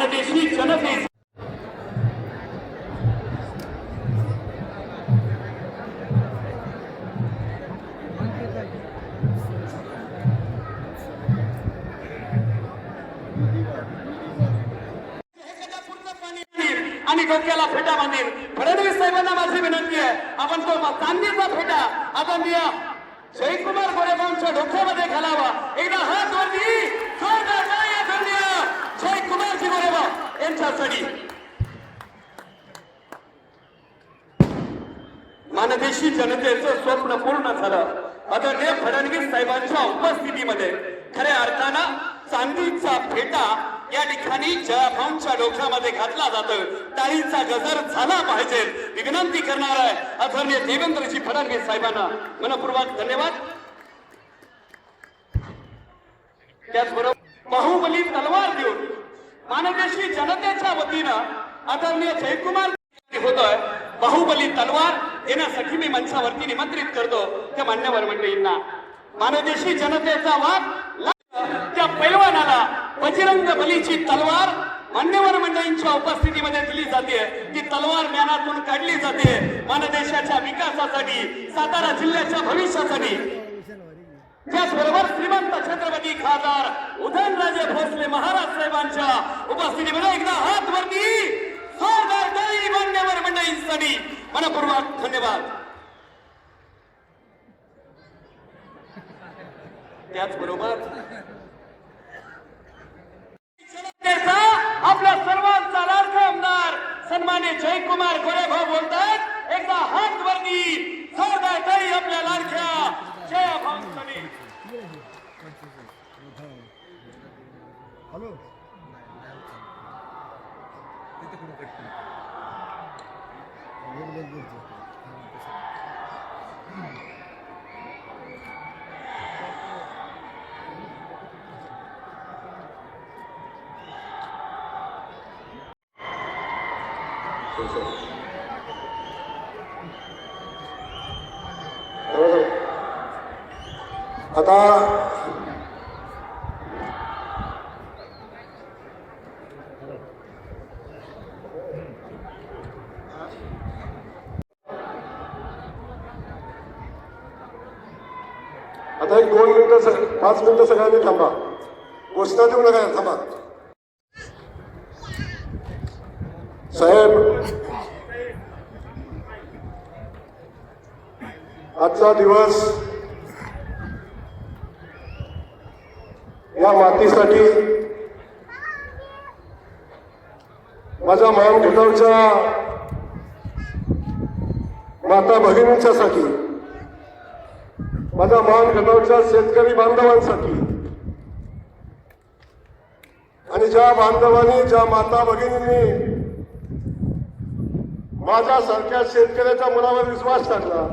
मानदेशी जनते आणि चांदीचा फेटा या ठिकाणी जयाभाऊंच्या डोक्यामध्ये घातला जातो टाळीचा गजर झाला पाहिजे. मी विनंती करणार आहे आदरणीय देवेंद्रजी फडणवीस साहेबांना. मनपूर्वक धन्यवाद. त्याचबरोबर बाहुबली तलवार देऊन मानदेशी जनतेच्या वतीनं आदरणीय जयकुमार होतोय बाहुबली तलवार येण्यासाठी मी मंचावरती निमंत्रित करतो त्या मान्यवर मंडळींना. मानदेशी जनतेचा वाद त्या पैलवानाला बजरंग बलीची तलवार मान्यवर मंडळींच्या उपस्थितीमध्ये दिली जाते. ती तलवार ज्ञानातून काढली जाते. मानदेशाच्या विकासासाठी सातारा जिल्ह्याच्या भविष्यासाठी. त्याचबरोबर श्रीमंत छत्रपती खासदार उदयनराजे भोसले महाराज साहेबांच्या उपस्थितीमध्ये एकदा हात वरती जोरदार मान्यवर मंडळींसाठी मनपूर्वक धन्यवाद. त्याचबरोबर आपल्या सर्वांचा लाडका आमदार सन्मान्य जयकुमार गोरेभाऊ बोलतात. एकदा हात वरती. जोरदार आपल्या लाडक्या. जयभाऊंसाठी हॅलो. आता आता एक दोन मिनिटं स- पाच मिनिटं सगळ्यांनी थांबा. घोषणा देऊ नका थांबा. साहेब आजचा दिवस या मातीसाठी माझ्या मान घटावच्या माता भगिनींच्यासाठी माझ्या मान घटावच्या शेतकरी बांधवांसाठी. आणि ज्या बांधवांनी ज्या माता भगिनींनी माझ्यासारख्या शेतकऱ्याच्या मुलावर विश्वास टाकला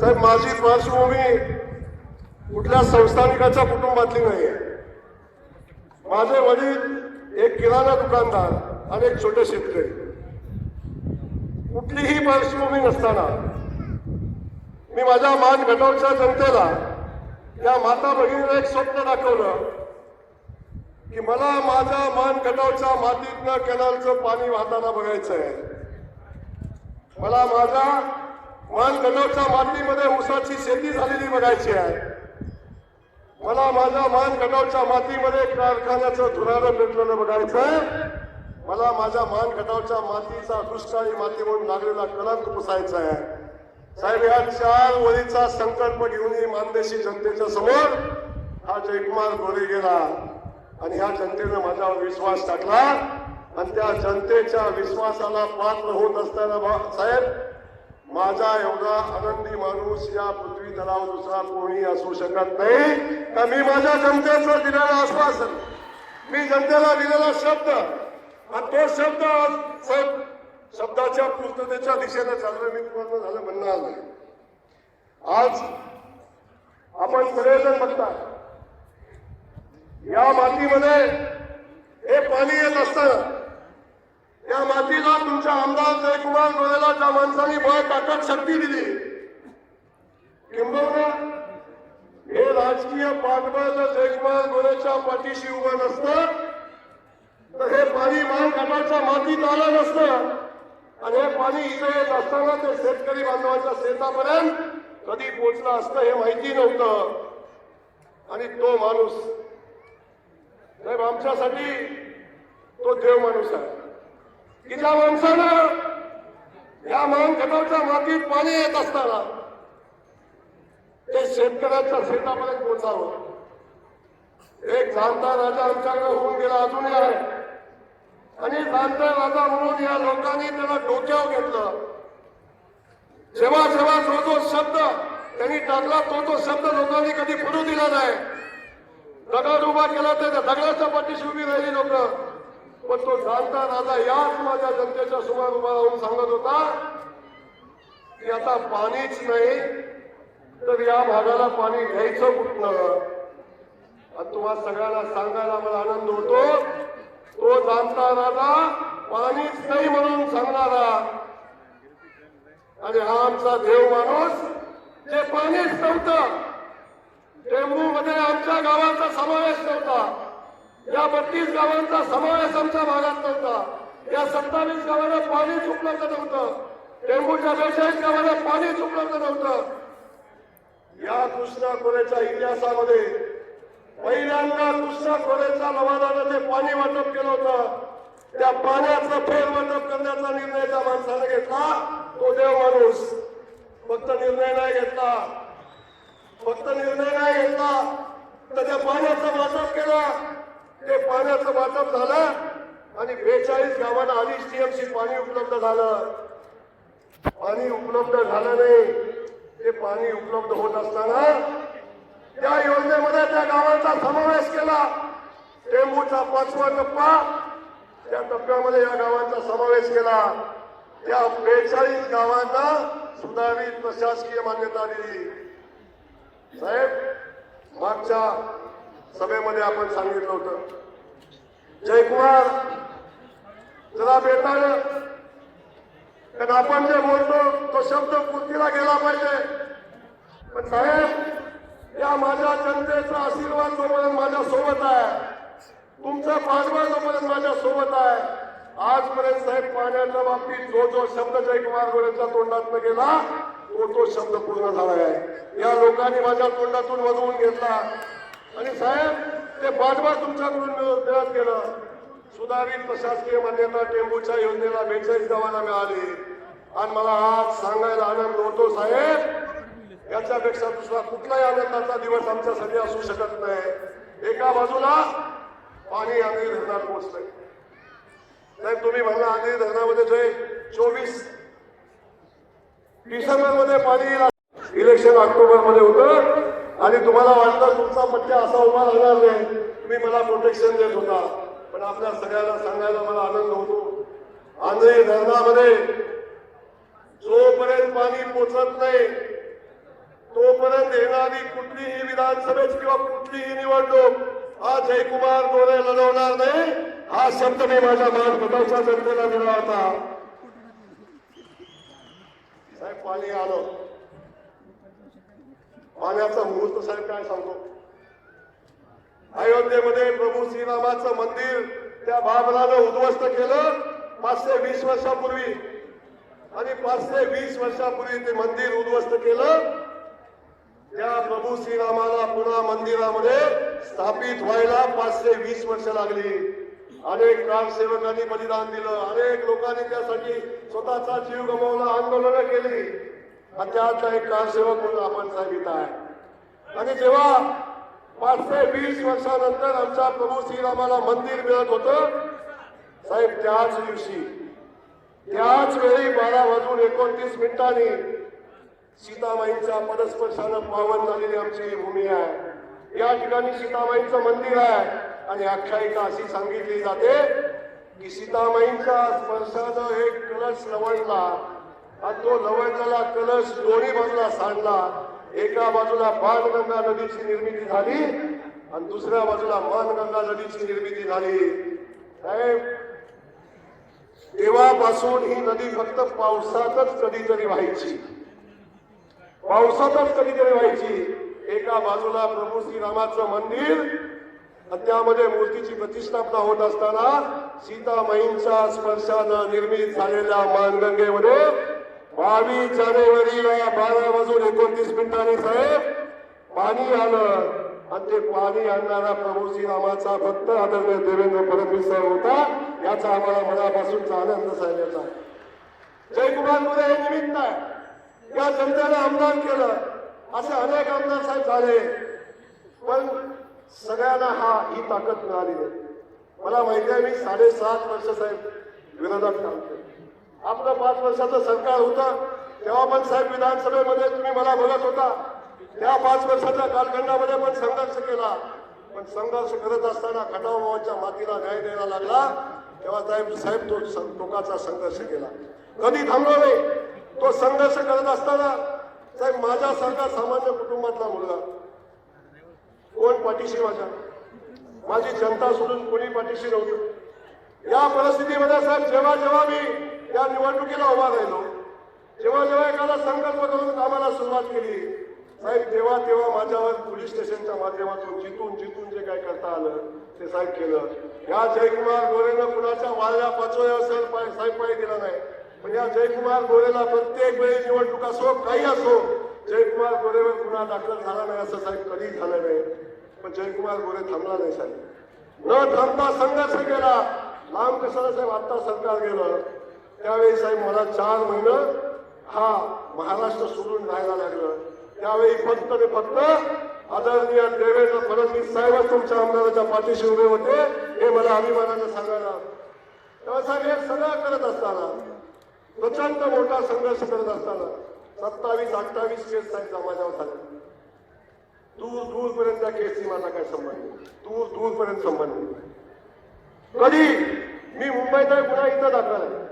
साहेब माझी पार्श्वभूमी कुठल्या संस्थानिकाच्या कुटुंबातली नाही माझे वडील एक किराणा दुकानदार आणि एक छोटे शेतकरी. कुठलीही पार्श्वभूमी नसताना मी माझ्या मान घटवच्या जनतेला या माता भगिनीला एक स्वप्न दाखवलं की मला माझ्या मान घटावच्या मातीतनं कॅनलचं पाणी वाहताना बघायचं आहे मला माझ्या मान घटावच्या मातीमध्ये ऊसाची शेती झालेली बघायची आहे. मला माझ्या मान गटावच्या मातीमध्ये कारखान्याचं धुरानं पेटलेलं बघायचं मला माझ्या मान गटावच्या मातीचा दुष्काळी माती म्हणून लागलेला कलंक पुसायचा आहे साहेब या चार वळीचा संकल्प घेऊनही मानदेशी जनतेच्या समोर हा जयकुमार गोरे गेला आणि ह्या जनतेनं माझ्यावर विश्वास टाकला आणि त्या जनतेच्या विश्वासाला पात्र होत असताना साहेब माझा एवढा आनंदी माणूस या तलाव दुसरा कोणी असू शकत नाही. तर मी माझ्या जनतेचं दिलेलं आश्वासन मी जनतेला दिलेला शब्द. आणि तो शब्द साहेब शब्दाच्या पूर्ततेच्या दिशेने चाललं मी पूर्ण झालं म्हणणं आलं. आज आपण सगळेजण बघता या मातीमध्ये हे पाणी येत असताना या मातीला तुमच्या आमदार जयकुमार गोरेला ज्या माणसांनी बळ ताकद शक्ती दिली. किंबहुना हे राजकीय पाठबळ जर गोऱ्याच्या पाठीशी उभं नसतं तर हे पाणी महाघाटाच्या मातीत आलं नसतं. आणि हे पाणी इथं येत असताना ते शेतकरी बांधवांच्या शेतापर्यंत कधी पोचलं असतं हे माहिती नव्हतं. आणि तो माणूस साहेब आमच्यासाठी तो देव माणूस आहे. की ज्या माणसानं या मानखटावरच्या मातीत पाणी येत असताना ते शेतकऱ्याच्या शेतापर्यंत पोहोचावं एक जाणता राजा आमच्याकडे होऊन गेला अजूनही आहे. आणि जाणता राजा म्हणून या लोकांनी त्याला डोक्यावर घेतलं. जेव्हा जेव्हा जो जो शब्द त्यांनी टाकला तो तो शब्द लोकांनी कधी फुरू दिला नाही. दगड उभा केला तर दगडाच्या पाठीशी उभी राहिली लोक. पण तो जाणता राजा याच माझ्या जनतेच्या समोर उभा राहून सांगत होता की आता पाणीच नाही तर या भागाला पाणी घ्यायचं कुठनं? आणि तुम्हाला सगळ्यांना सांगायला मला आनंद होतो. तो जाणता राजा पाणीच नाही म्हणून सांगणारा. आणि हा आमचा देव माणूस जे पाणीच नव्हतं टेंबूमध्ये आमच्या गावाचा समावेश नव्हता. या बत्तीस गावांचा समावेश आमच्या भागात नव्हता. या सत्तावीस गावांना पाणीच उपलब्ध नव्हतं. टेंबूच्या बेचाळीस गावांना पाणीच उपलब्ध नव्हतं. या कृष्णा खोऱ्याच्या इतिहासामध्ये पहिल्यांदा कृष्णा खोऱ्याच्या लवादानं जे पाणी वाटप केलं होतं. त्या पाण्याचं फेर वाटप करण्याचा निर्णय त्या माणसाने घेतला. तो देव माणूस फक्त निर्णय नाही घेतला. फक्त निर्णय नाही घेतला. तर त्या पाण्याचं वाटप केलं. ते पाण्याचं वाटप झालं आणि बेचाळीस गावांना अडीच टीएमसी पाणी उपलब्ध झालं. पाणी उपलब्ध झालं नाही. ते पाणी उपलब्ध होत असताना त्या योजनेमध्ये त्या गावांचा समावेश केला. टेंबूचा पाचवा टप्पा त्या टप्प्यामध्ये या गावांचा समावेश केला. त्या बेचाळीस गावांना सुधारित प्रशासकीय मान्यता दिली. साहेब मागच्या सभेमध्ये आपण सांगितलं होतं. जयकुमार जरा बेताळ कारण आपण जे बोलतो तो शब्द पूर्तीला गेला पाहिजे. पण साहेब या माझ्या जनतेचा आशीर्वाद जोपर्यंत माझ्या सोबत आहे तुमचं पाठबळ जोपर्यंत माझ्या सोबत आहे आजपर्यंत साहेब पाण्याच्या बाबतीत जो जो शब्द जयकुमार गोरेच्या तोंडातून गेला तो तो शब्द पूर्ण झाला आहे. या लोकांनी माझ्या तोंडातून वधवून घेतला. आणि साहेब ते पाठबळ तुमच्याकडून मिळत गेलं. सुधारित प्रशासकीय मान्यता टेंबूच्या योजनेला बेचाळीस गावांना मिळाली. आणि मला आज सांगायला आनंद होतो साहेब. याच्यापेक्षा दुसरा कुठलाही आनंदाचा दिवस आमच्यासाठी असू शकत नाही. एका बाजूला पाणी आधी धरणात पोहोचलंय साहेब तुम्ही म्हणला आधी धरणामध्ये जे चोवीस डिसेंबरमध्ये पाणी इलेक्शन ऑक्टोबरमध्ये होतं. आणि तुम्हाला वाटलं तुमचा पट्ट्या असा उभा राहणार नाही. तुम्ही मला प्रोटेक्शन देत होता. पण आपल्या सगळ्यांना सांगायला मला आनंद होतो. आंध्री धरणामध्ये जोपर्यंत पाणी पोचत नाही तोपर्यंत येणारी कुठलीही विधानसभेची किंवा कुठलीही निवडणूक हा जयकुमार गोरे लढवणार नाही. हा शब्द मी माझ्या महाराष्ट्राच्या जनतेला दिला होता. साहेब पाणी आलं. पाण्याचा मुहूर्त साहेब काय सांगतो अयोध्येमध्ये प्रभू श्रीरामाचं मंदिर त्या बाबरानं उद्ध्वस्त केलं पाचशे वीस वर्षापूर्वी. आणि पाचशे वीस वर्षापूर्वी ते मंदिर उद्ध्वस्त केलं. त्या प्रभू श्रीरामाला पुन्हा मंदिरामध्ये स्थापित व्हायला पाचशे वीस वर्ष लागली. अनेक ग्रामसेवकांनी बलिदान दिलं. अनेक लोकांनी त्यासाठी स्वतःचा जीव गमावला आंदोलनं केली. आणि त्यातला एक कामसेवक म्हणून आपण सांगितलं आहे. आणि जेव्हा पाचशे वीस वर्षानंतर आमच्या प्रभू श्रीरामाला मंदिर मिळत होतं साहेब त्याच दिवशी त्याच वेळी बारा वाजून एकोणतीस मिनिटांनी सीताबाईंचा परस्पर्शानं पावन झालेली आमची ही भूमी आहे. या ठिकाणी सीताबाईंचं मंदिर आहे आणि आख्यायिका अशी सांगितली जाते की सीतामाईंच्या स्पर्शानं एक कलश लवडला आणि तो लवडलेला कलश दोन्ही बाजूला सांडला. एका बाजूला बाणगंगा नदीची निर्मिती झाली आणि दुसऱ्या बाजूला मानगंगा नदीची निर्मिती झाली. साहेब तेव्हापासून ही नदी फक्त पावसातच कधीतरी व्हायची. पावसातच कधीतरी व्हायची. एका बाजूला प्रभू श्रीरामाचं मंदिर त्यामध्ये मूर्तीची प्रतिष्ठापना होत असताना सीतामाईंच्या स्पर्शानं निर्मित झालेल्या मानगंगेमध्ये बावीस जानेवारीला बारा वाजून एकोणतीस मिनिटांनी साहेब पाणी आलं. आणि ते पाणी आणणारा प्रभू श्रीरामाचा भक्त आदरणीय देवेंद्र फडणवीस साहेब होता. याचा आम्हाला मनापासूनचा आनंद साहेब जयकुमार हे निमित्त आहे. या जनतेनं आमदार केलं. असे अनेक आमदार साहेब झाले. पण सगळ्यांना हा ही ताकद मिळाली नाही. मला माहिती आहे मी साडेसात वर्ष साहेब विरोधात काम केलं. आपलं पाच वर्षाचं सरकार होतं. तेव्हा पण साहेब विधानसभेमध्ये तुम्ही मला बोलत होता. त्या पाच वर्षाच्या कालखंडामध्ये पण संघर्ष केला. पण संघर्ष करत असताना खटावभावाच्या मातीला न्याय द्यायला लागला. तेव्हा साहेब साहेब तो सं- टोकाचा संघर्ष केला. कधी थांबलो नाही तो संघर्ष करत असताना साहेब माझ्यासारखा सामान्य कुटुंबातला मुलगा. कोण? पाठीशी माझ्या माझी जनता सोडून कोणी पाठीशी नव्हती या परिस्थितीमध्ये साहेब जेव्हा जेव्हा मी या निवडणुकीला उभा राहिलो जेव्हा जेव्हा एखादा संकल्प करून कामाला सुरुवात केली साहेब तेव्हा तेव्हा माझ्यावर पोलीस स्टेशनच्या माध्यमातून जिथून जिथून जे काय करता आलं ते साहेब केलं. या जयकुमार गोरेनं कुणाच्या वाल्या पाचोया असेल पाय साहेब पाय दिला नाही. पण या जयकुमार गोरेला प्रत्येक वेळी निवडणूक असो काही असो जयकुमार गोरेवर गुन्हा दाखल झाला नाही असं साहेब कधी झालं नाही. पण जयकुमार गोरे थांबला नाही साहेब. न थांबता संघर्ष केला. लांब कशाला साहेब आत्ता सरकार गेलं? त्यावेळी साहेब मला चार महिनं हा महाराष्ट्र सोडून राहायला लागलं. त्यावेळी फक्त ते फक्त आदरणीय देवेंद्र फडणवीस साहेबच तुमच्या आमदाराच्या पाठीशी उभे होते. हे मला अभिमानानं सांगायला तेव्हा साहेब हे सगळं करत असताना प्रचंड मोठा संघर्ष करत असताना सत्तावीस अठ्ठावीस केस साहेब समाजावर झाले. दूर दूरपर्यंत त्या केसची माझा काय संबंध नाही. दूर दूरपर्यंत संबंध नाही. कधी? मी मुंबईत आहे पुन्हा इथं दाखल आहे.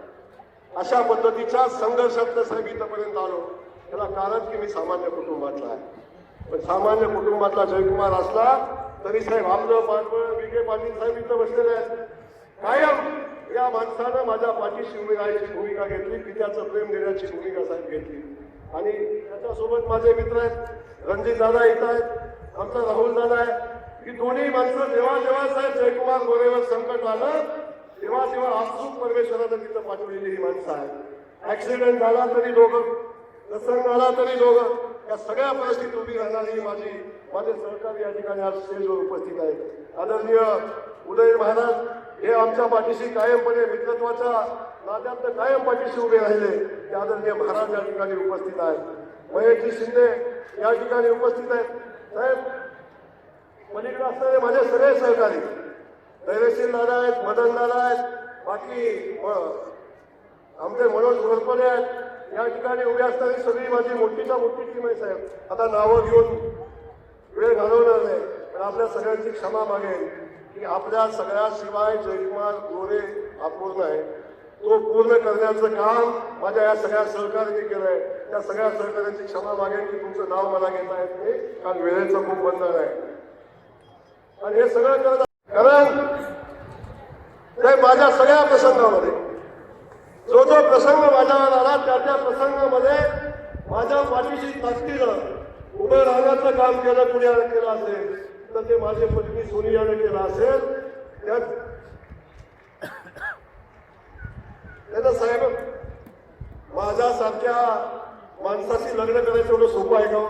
अशा पद्धतीच्या संघर्षातलं साहेब इथंपर्यंत आलो. त्याला कारण की मी सामान्य कुटुंबातला आहे. पण सामान्य कुटुंबातला जयकुमार असला तरी साहेब आपलं पाठबळ विखे पाटील साहेब इथं बसलेले आहेत. कायम या माणसानं माझ्या पाठीशी उभी राहायची भूमिका घेतली पित्याचं प्रेम देण्याची भूमिका साहेब घेतली. आणि त्याच्यासोबत माझे मित्र आहेत रणजित दादा इथं आहेत आमचा राहुल दादा आहे. ही दोन्ही माणसं जेव्हा जेव्हा साहेब जयकुमार गोरेवर संकट आलं तेव्हा तेव्हा आपसूक परमेश्वरानं तिथं पाठवलेली ही माणसं आहेत. ऍक्सिडेंट झाला तरी दोघं प्रसंग आला तरी दोघं या सगळ्या परिस्थितीत उभी राहणारी माझी माझे सहकारी या ठिकाणी आज स्टेजवर उपस्थित आहेत. आदरणीय उदय महाराज हे आमच्या पाठीशी कायमपणे मित्रत्वाच्या नात्यात कायम पाठीशी उभे राहिले. ते आदरणीय महाराज या ठिकाणी उपस्थित आहेत. महेशजी शिंदे या ठिकाणी उपस्थित आहेत. साहेब पलीकडे असणारे माझे सगळे सहकारी. धैर्यशील दादा आहेत मदन दादा आहेत बाकी आमचे मनोज घोरपडे आहेत. या ठिकाणी उभी असणारी सगळी माझी मोठीच्या मोठी टीम आहे साहेब. आता नावं घेऊन वेळ घालवणार नाही पण आपल्या सगळ्यांची क्षमा मागेल की आपल्या सगळ्याशिवाय जयकुमार गोरे अपूर्ण आहे. तो पूर्ण करण्याचं काम माझ्या या सगळ्या सहकार्यांनी केलं आहे. त्या सगळ्या सहकार्यांची क्षमा मागेल की तुमचं नाव मला घेता येत नाही. कारण वेळेचं खूप बंधन आहे. आणि हे सगळं करत कारण ते माझ्या सगळ्या प्रसंगामध्ये जो जो प्रसंग माझ्यावर आला त्या त्या प्रसंगामध्ये माझ्या पाठीशी ताकदीनं उभं राहण्याचं काम केलं पुण्यानं केलं असेल तर ते माझे पत्नी सोनियाने केलं असेल. त्या त्यानं साहेब माझ्यासारख्या माणसाशी लग्न करायचं एवढं सोपं आहे का हो?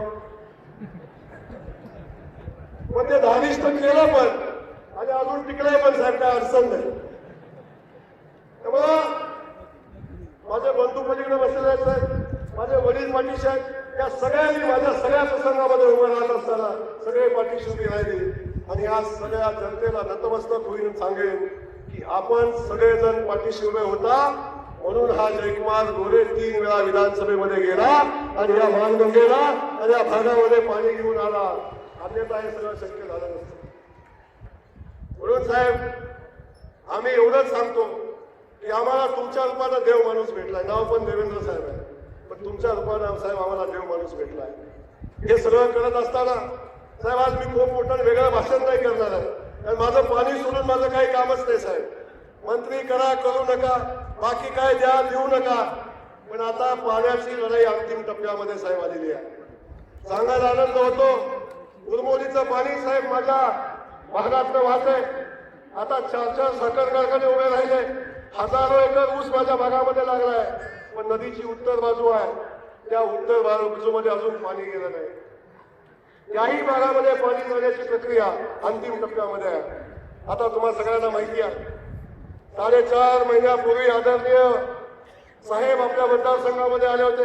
पण ते धारिष्ट केलं पण आणि अजून टिकलंय पण साहेब काय अडचण नाही. त्यामुळं माझे बंधू पलीकडे बसलेले आहेत साहेब. माझे वडील पाठीशी आहेत. या सगळ्यांनी माझ्या सगळ्या प्रसंगामध्ये उभं राहत असताना सगळे पाठीशी उभी राहिले. आणि आज सगळ्या जनतेला नतमस्तक होईल सांगेन की आपण सगळेजण पाठीशी उभे होता म्हणून हा जयकुमार गोरे तीन वेळा विधानसभेमध्ये गेला आणि या मानगंगेला आणि या भागामध्ये पाणी घेऊन आला. अन्यथा हे सगळं शक्य झालं नसतं. म्हणून साहेब आम्ही एवढंच सांगतो. की आम्हाला तुमच्या रूपानं देव माणूस भेटलाय. नाव पण देवेंद्र साहेब आहे. पण तुमच्या रूपानं साहेब आम्हाला देव माणूस भेटलाय. हे सगळं करत असताना साहेब आज मी खूप मोठं वेगळं भाषण नाही करणार आहे. कारण माझं पाणी सोडून माझं काही कामच नाही साहेब. मंत्री करा करू नका. बाकी काय द्या देऊ नका. पण आता पाण्याची लढाई अंतिम टप्प्यामध्ये साहेब आलेली आहे. सांगायला आनंद होतो. उर्मोलीचं पाणी साहेब माझ्या भागातलं आहे आता चार चार साखर कारखाने उभे राहिले. हजारो एकर ऊस माझ्या भागामध्ये लागलाय. पण नदीची उत्तर बाजू आहे. त्या उत्तर बाजूमध्ये अजून पाणी गेलं नाही. त्याही भागामध्ये पाणी जाण्याची प्रक्रिया अंतिम टप्प्यामध्ये आहे. आता तुम्हाला सगळ्यांना माहिती आहे. साडेचार महिन्यापूर्वी आदरणीय साहेब आपल्या मतदारसंघामध्ये आले होते.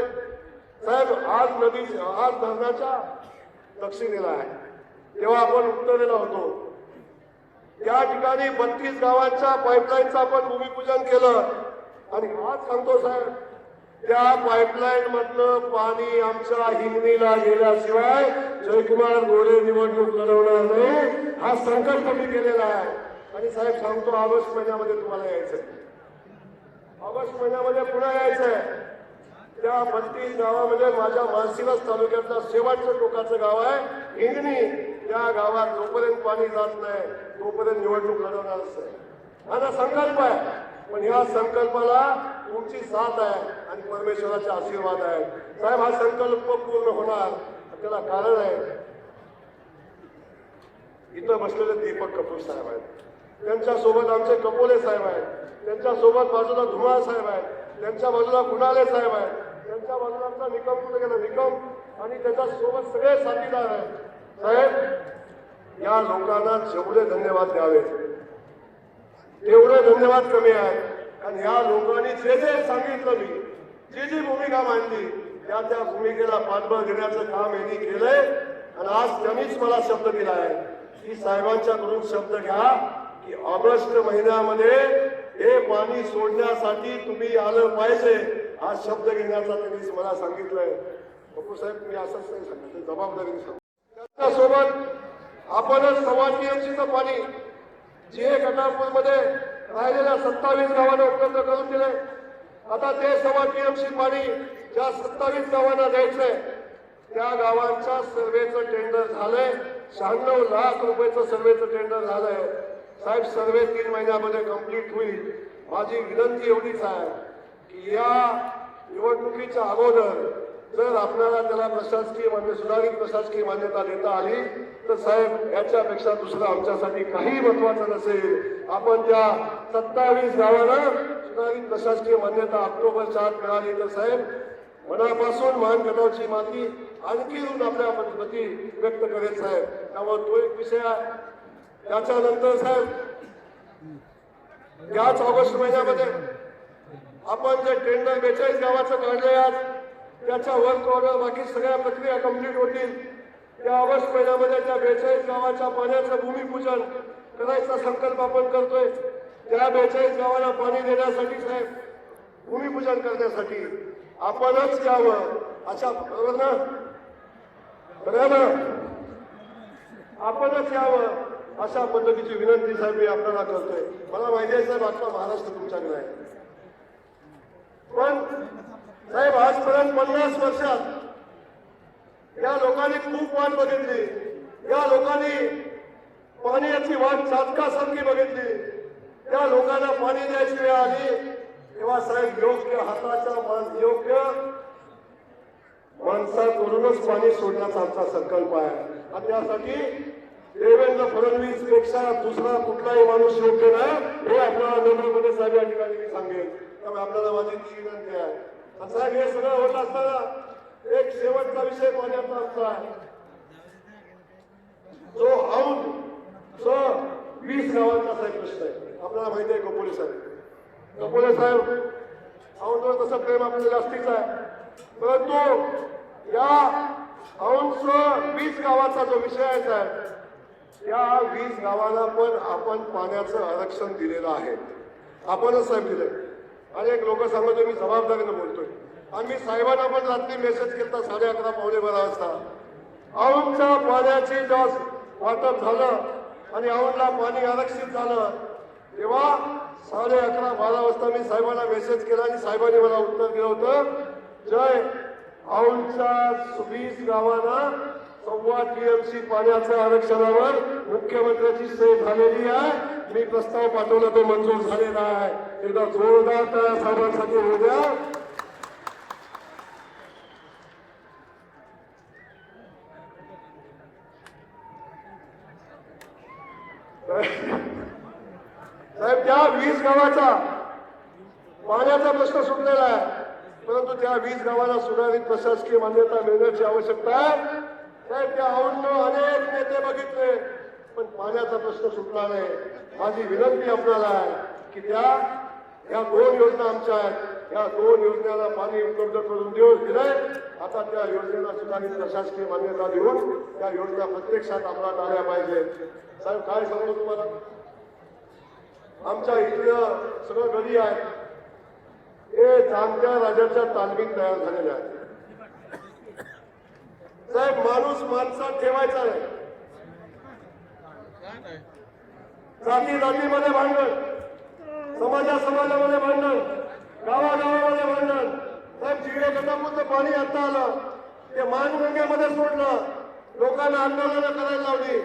साहेब आज नदी आज धरणाच्या दक्षिणेला आहे. तेव्हा आपण उत्तरेला होतो. त्या ठिकाणी बत्तीस गावांच्या पाईपलाईनचं आपण भूमिपूजन केलं. आणि आज सांगतो साहेब त्या पाईपलाईन मधलं पाणी आमच्या हिंगणीला गेल्याशिवाय जयकुमार गोरे निवडणूक लढवणार नाही हा संकल्प मी केलेला आहे. आणि साहेब सांगतो ऑगस्ट महिन्यामध्ये तुम्हाला यायचंय. ऑगस्ट महिन्यामध्ये पुन्हा यायचंय. त्या बत्तीस गावामध्ये माझ्या मानसिरस तालुक्यातलं शेवटचं टोकाचं गाव आहे हिंगणी. त्या गावात जोपर्यंत पाणी जात नाही तोपर्यंत निवडणूक लढवणारच आहे माझा संकल्प आहे पण ह्या संकल्पाला तुमची साथ आहे आणि परमेश्वराचे आशीर्वाद आहे. साहेब हा संकल्प पूर्ण होणार. त्याला कारण आहे इथं बसलेले दीपक कपूर साहेब आहेत. त्यांच्यासोबत आमचे कपोले साहेब आहेत. त्यांच्यासोबत बाजूला धुमाळ साहेब आहेत. त्यांच्या बाजूला कुणाले साहेब आहेत? त्यांच्या बाजूला आमचा निकम कुठे गेला? निकम. आणि त्याच्या सोबत सगळे साथीदार आहेत. साहेब या लोकांना जेवढे धन्यवाद द्यावे तेवढे धन्यवाद कमी आहे कारण या लोकांनी जे जे सांगितलं मी जी जी भूमिका मांडली त्या त्या भूमिकेला पाठबळ देण्याचं काम यांनी केलंय. आणि आज त्यांनीच मला शब्द दिला आहे. की साहेबांच्याकडून शब्द घ्या की ऑगस्ट महिन्यामध्ये हे पाणी सोडण्यासाठी तुम्ही आलं पाहिजे हा शब्द घेण्याचा त्यांनीच मला सांगितलंय. बापू साहेब तुम्ही असंच नाही सांगितलं जबाबदारीने सांगितलं सोबत आपणच सव्वा टीएमसीचं पाणी जे गटापूरमध्ये राहिलेल्या सत्तावीस गावांना उपलब्ध करून दिले. आता ते सव्वा टीएमसी पाणी ज्या सत्तावीस गावांना द्यायचंय त्या गावांच्या सर्वेचं टेंडर झालंय. शहाण्णव लाख रुपयाचं सर्वेचं टेंडर झालंय. साहेब सर्वे तीन महिन्यामध्ये कंप्लीट होईल. माझी विनंती एवढीच आहे की या निवडणुकीच्या अगोदर जर आपल्याला त्याला प्रशासकीय मान्य सुधारित प्रशासकीय मान्यता देता आली तर साहेब याच्यापेक्षा दुसरं आमच्यासाठी काही महत्वाचं नसेल. आपण त्या सत्तावीस गावांना सुधारित प्रशासकीय मान्यता ऑक्टोबरच्या आत मिळाली तर साहेब मनापासून मान गटावची माती आणखी रुंद आपल्या प्रती व्यक्त करेल साहेब. त्यामुळे तो एक विषय आहे. त्याच्यानंतर साहेब याच ऑगस्ट महिन्यामध्ये आपण जे टेंडर बेचाळीस गावाचं काढले आज त्याच्या वर्क ऑर्डर बाकी सगळ्या प्रक्रिया कंप्लीट होतील. या ऑगस्ट महिन्यामध्ये त्या बेचाळीस गावाच्या पाण्याचं भूमिपूजन करायचा संकल्प आपण करतोय. त्या बेचाळीस गावाला पाणी देण्यासाठी साहेब भूमिपूजन करण्यासाठी आपणच यावं अशा बरोबर ना? बरोबर? ना आपणच यावं अशा पद्धतीची विनंती साहेब मी आपल्याला करतोय. मला माहिती आहे साहेब आपला महाराष्ट्र तुमच्याकडे आहे. पण साहेब आजपर्यंत पन्नास वर्षात या लोकांनी खूप वाट बघितली. या लोकांनी पाण्याची वाट चातकासारखी बघितली. त्या लोकांना पाणी द्यायची वेळ आली तेव्हा साहेब योग्य हाताच्या मान योग्य माणसाकडूनच पाणी सोडण्याचा आमचा संकल्प आहे. आणि त्यासाठी देवेंद्र फडणवीसपेक्षा दुसरा कुठलाही माणूस योग्य नाही हे आपल्याला नम्रपणे साहेब या ठिकाणी मी सांगेन. त्यामुळे आपल्याला माझी ती विनंती आहे. असा हे सगळं होत असताना एक शेवटचा विषय पाण्याचा असता. आहे जो हाऊन जो वीस गावांचा साहेब प्रश्न आहे. आपल्याला माहिती आहे कपोले साहेब. कपोले साहेब औंधवर तसं प्रेम आपल्याला जास्तीच आहे. परंतु या औंध वीस गावाचा जो विषय आहे साहेब या वीस गावाला पण आपण पाण्याचं आरक्षण दिलेलं आहे. आपणच साहेब दिलंय. अनेक लोक सांगतो मी जबाबदारीनं बोलतोय. आणि मी साहेबांना पण रात्री मेसेज केला साडे अकरा पावणे बारा वाजता. औंधच्या पाण्याची जेव्हा वाटप झालं आणि औंधला पाणी आरक्षित झालं. तेव्हा साडे अकरा बारा वाजता मी साहेबांना मेसेज केला आणि साहेबांनी मला उत्तर दिलं होतं जय औंधच्या वीस गावांना सव्वा टीएमसी पाण्याच्या आरक्षणावर मुख्यमंत्र्याची सही झालेली आहे. मी प्रस्ताव पाठवला तो मंजूर झालेला आहे. एकदा जोरदार त्या साहेबांसाठी होऊ द्या. साहेब त्या वीस गावाचा पाण्याचा प्रश्न सुटलेला आहे. परंतु त्या वीस गावाला सुधारित प्रशासकीय मान्यता मिळण्याची आवश्यकता आहे. साहेब त्या औंढ अनेक नेते बघितले पण पाण्याचा प्रश्न सुटला नाही. माझी विनंती आपल्याला आहे की त्या या दोन योजना आमच्या आहेत. या दोन योजनेला पाणी उपलब्ध करून देऊन दिलंय. आता त्या योजनेला सुधारित प्रशासकीय मान्यता देऊन त्या योजना प्रत्यक्षात अंमलात आल्या पाहिजे. साहेब काय सांगू तुम्हाला? आमच्या इथलं सगळं गडी आहे. हे जाणत्या राजाच्या तालमीत तयार झालेल्या आहेत साहेब माणूस माणसात ठेवायचा नाही. जाती जातीमध्ये भांडण. समाजा समाजामध्ये भांडण गावागावामध्ये भांडण. साहेब जिकडे गटापूरचं पाणी आता आलं ते मानगंगेमध्ये सोडलं. लोकांना आंदोलनं करायला लावली.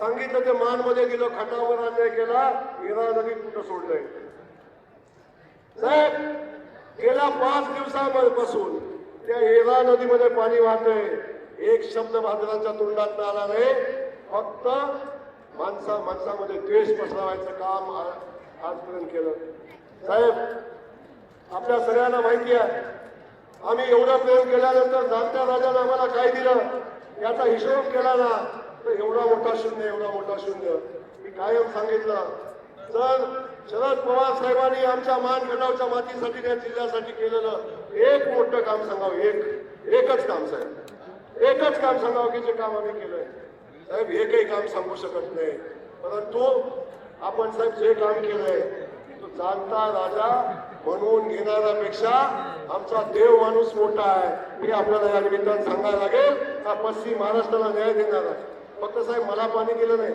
सांगितलं ते मानमध्ये गेलो खटावर अन्याय केला हिरा नदी कुठं सोडलंय? साहेब गेल्या पाच दिवसापासून त्या हिरा नदीमध्ये पाणी वाहतंय. एक शब्द भाजराच्या तोंडात आला नाही फक्त माणसा माणसामध्ये द्वेष पसरवायचं काम आजपर्यंत केलं. साहेब आपल्या सगळ्यांना माहिती आहे आम्ही एवढं प्रेम केल्यानंतर जाणत्या राजानं आम्हाला काय दिलं? याचा हिशोब केला ना तर एवढा मोठा शून्य एवढा मोठा शून्य. मी कायम सांगितलं जर शरद पवार साहेबांनी आमच्या मान गटावच्या मातीसाठी त्या जिल्ह्यासाठी केलेलं एक मोठं काम सांगावं एक एकच काम साहेब. एकच काम सांगावं की जे काम आम्ही केलंय. साहेब एकही काम सांगू शकत नाही. परंतु आपण साहेब जे काम केलंय तो जाणता राजा म्हणून घेणाऱ्यापेक्षा आमचा देव माणूस मोठा आहे. हे आपल्याला या निमित्तानं सांगायला लागेल. का पश्चिम महाराष्ट्राला न्याय देणार फक्त साहेब मला पाणी दिलं नाही.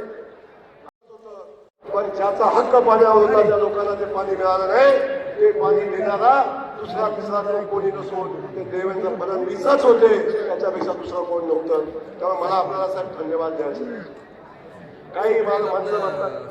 पण ज्याचा हक्क पाण्यावर होता त्या लोकांना ते पाणी मिळालं नाही. ते पाणी देणारा दुसरा तिसरा तरी कोणी नसून ते देवेंद्र फडणवीसच होते. त्याच्यापेक्षा दुसरं कोण नव्हतं. त्यामुळे मला आपल्याला साहेब धन्यवाद द्यायचे. काही माझं माणसं म्हणतात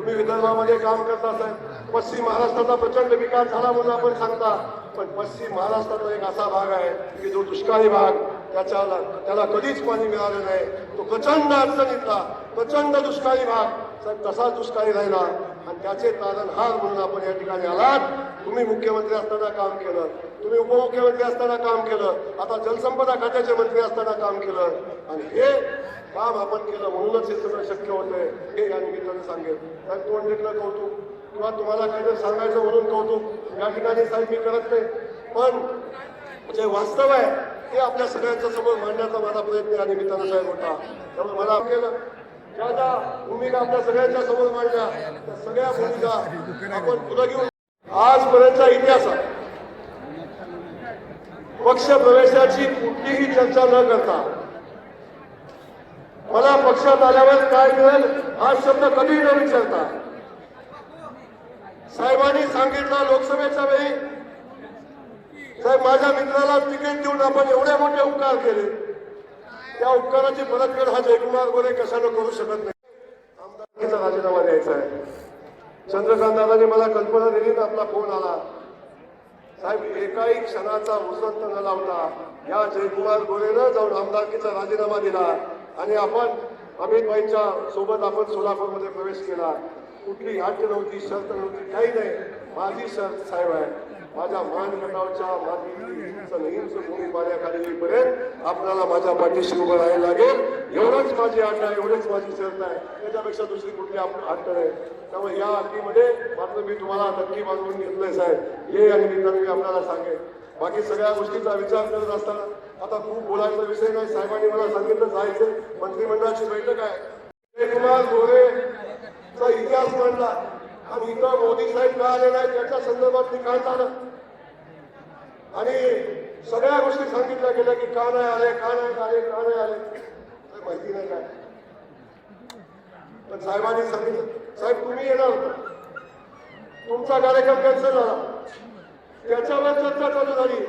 तुम्ही विदर्भामध्ये काम करता साहेब. पश्चिम महाराष्ट्राचा प्रचंड विकास झाला म्हणून आपण सांगता. पण पश्चिम महाराष्ट्राचा एक असा भाग आहे की जो दुष्काळी भाग त्याच्याला त्याला कधीच पाणी मिळालं नाही. तो प्रचंड अडचणीतला प्रचंड दुष्काळी भाग. साहेब तसाच दुष्काळी राहिला आणि त्याचे तारणहार म्हणून आपण या ठिकाणी आलात. तुम्ही मुख्यमंत्री असताना काम केलं. तुम्ही उपमुख्यमंत्री असताना काम केलं. आता जलसंपदा खात्याचे मंत्री असताना काम केलं. आणि हे काम आपण केलं म्हणूनच हे सगळं शक्य होत आहे हे या निमित्ताने सांगेल आणि तोंड देखलं कौतुक. किंवा तुम्हाला काहीतरी सांगायचं म्हणून कौतुक या ठिकाणी साहेब मी करत नाही. पण जे वास्तव आहे ते आपल्या सगळ्यांच्या समोर मांडण्याचा माझा प्रयत्न या निमित्तानं साहेब होता. त्यामुळे मला केलं. ज्या ज्या भूमिका आपल्या सगळ्यांच्या समोर मांडल्या त्या सगळ्या भूमिका आपण पुढे घेऊन आजपर्यंतचा इतिहास आहे पक्ष प्रवेशाची कुठलीही चर्चा न करता मला पक्षात आल्यावर काय मिळेल हा शब्द कधी न विचारता. साहेबांनी सांगितलं लोकसभेच्या वेळी साहेब माझ्या मित्राला तिकीट देऊन आपण एवढे मोठे उपकार केले. त्या उपकाराची परतफेड हा जयकुमार गोरे कशानं करू शकत नाही? आमदारकीचा राजीनामा द्यायचा आहे. चंद्रकांत दादाने मला कल्पना दिली तर आपला फोन आला. साहेब एकाही क्षणाचा उसंत न लावता या जयकुमार गोरेनं जाऊन आमदारकीचा राजीनामा दिला. आणि आपण अमितभाईच्या सोबत आपण सोलापूरमध्ये प्रवेश केला. कुठली हाट्य नव्हती शर्त नव्हती काही नाही. माझी शर्त साहेब आहे माझ्या मान गटावच्या मातीचं नेहमीच पाण्याखाली येईपर्यंत आपल्याला माझ्या पाठीशी उभं राहायला लागेल. एवढंच माझी अट आहे एवढीच माझी शर्त आहे. त्याच्यापेक्षा दुसरी कुठली आप- अट नाही त्यामुळे या अटीमध्ये मात्र मी तुम्हाला नक्की बांधून घेतलंय साहेब. हे आणि मी आपल्याला सांगेन. बाकी सगळ्या गोष्टीचा विचार करत असताना आता खूप बोलायचा विषय नाही. साहेबांनी मला सांगितलं जायचं मंत्रिमंडळाची बैठक आहे. जयकुमार गोरेचा इतिहास मांडला. आणि इथं मोदी साहेब का आले नाही त्याच्या संदर्भात मी काय झालं आणि सगळ्या गोष्टी सांगितल्या गेल्या की का नाही आले का नाही आले का नाही आले. माहिती नाही काय. पण साहेबांनी सांगितलं. साहेब तुम्ही येणार होता. तुमचा कार्यक्रम कॅन्सल झाला. त्याच्यावर चर्चा चालू झाली.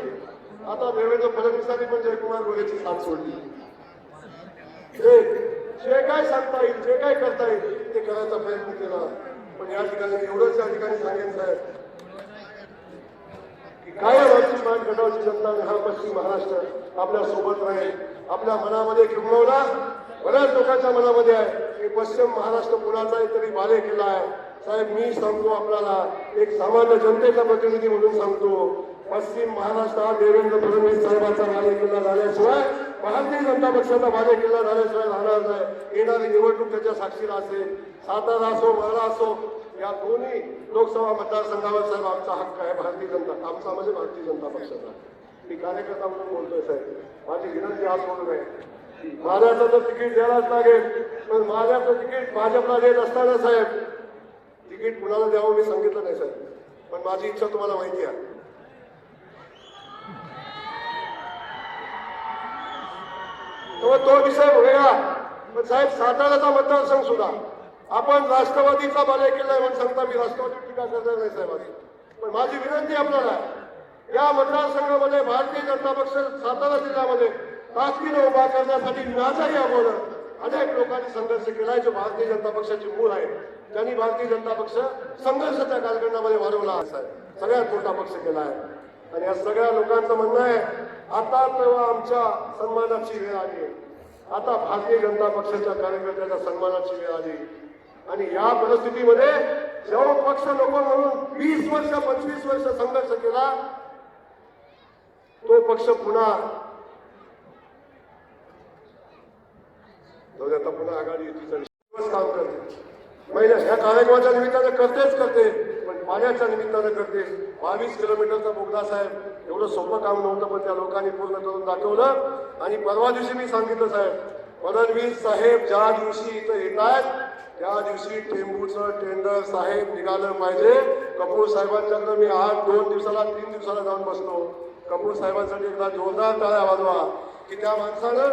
आता देवेंद्र फडणवीसांनी पण जयकुमार गोरेची साथ सोडली. जे जे काय सांगता येईल जे काय करता येईल ते करायचा प्रयत्न केला. पण या ठिकाणी एवढंच या ठिकाणी सांगितलं साहेब की काय आमची मान गटावची जनता हा पश्चिम महाराष्ट्र आपल्यासोबत राहील. आपल्या मनामध्ये किंबवला बऱ्याच लोकांच्या मनामध्ये आहे की पश्चिम महाराष्ट्र कुणाचा तरी बाले केला आहे. साहेब मी सांगतो आपल्याला एक सामान्य जनतेचा प्रतिनिधी म्हणून सांगतो. पश्चिम महाराष्ट्रात देवेंद्र फडणवीस साहेबांचा बाले किल्ला झाल्याशिवाय भारतीय जनता पक्षाचा माझ्या किल्ला झाल्याशिवाय राहणार नाही. येणारी निवडणूक त्याच्या साक्षीला असेल. सातारा असो वर्धा असो या दोन्ही लोकसभा मतदारसंघावर साहेब आमचा हक्क आहे. भारतीय जनता आमचा म्हणजे भारतीय जनता पक्षाचा. मी कार्यकर्ता म्हणून बोलतोय साहेब. माझी विनंती आज म्हणून आहे माझ्याचं तर तिकीट द्यायलाच लागेल. पण माझ्याचं तिकीट भाजपला देत असताना साहेब तिकीट कुणाला द्यावं मी सांगितलं नाही साहेब. पण माझी इच्छा तुम्हाला माहिती आहे. तेव्हा तो विषय वेगळा पण साहेब साताऱ्याचा मतदारसंघ सुद्धा. आपण राष्ट्रवादीचा बाले केलाय म्हणून सांगता मी राष्ट्रवादी टीका करणार नाही साहेब पण माझी विनंती आपल्याला या मतदारसंघामध्ये भारतीय जनता पक्ष सातारा जिल्ह्यामध्ये ताकदीनं उभा करण्यासाठी माझाही अगोदर अनेक लोकांनी संघर्ष केलाय जो भारतीय जनता पक्षाचे मूळ आहे. त्यांनी भारतीय जनता पक्ष संघर्षाच्या कालखंडामध्ये वाढवला असा सगळ्यात मोठा पक्ष केला आहे. आणि या सगळ्या लोकांचं म्हणणं आहे आता तेव्हा आमच्या सन्मानाची वेळ आली. आता भारतीय जनता पक्षाच्या कार्यकर्त्याच्या सन्मानाची वेळ आली. आणि या परिस्थितीमध्ये जेव्हा पक्ष लोक म्हणून वीस वर्ष पंचवीस वर्ष संघर्ष केला तो पक्ष पुन्हा आता पुन्हा आघाडी काम करते. महिला ह्या कार्यक्रमाच्या निमित्तानं करतेच करते. पण पाण्याच्या निमित्तानं करते. बावीस किलोमीटरचा बोगदा साहेब एवढं सोपं काम नव्हतं पण त्या लोकांनी पूर्ण करून दाखवलं. आणि परवा दिवशी मी सांगितलं साहेब फडणवीस साहेब ज्या दिवशी इथं येत आहेत त्या दिवशी टेंबूचं टेंडर साहेब निघालं पाहिजे. कपूर साहेबांच्याकडं मी आठ दोन दिवसाला तीन दिवसाला जाऊन बसलो. कपूर साहेबांसाठी एकदा जोरदार टाळ्या वाजवा की त्या माणसानं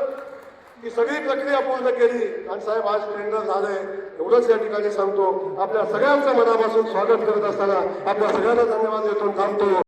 ही सगळी प्रक्रिया पूर्ण केली. आणि साहेब आज टेंडर झालंय. एवढंच या ठिकाणी सांगतो. आपल्या सगळ्यांचं मनापासून स्वागत करत असताना आपल्या सगळ्यांना धन्यवाद देतो थांबतो.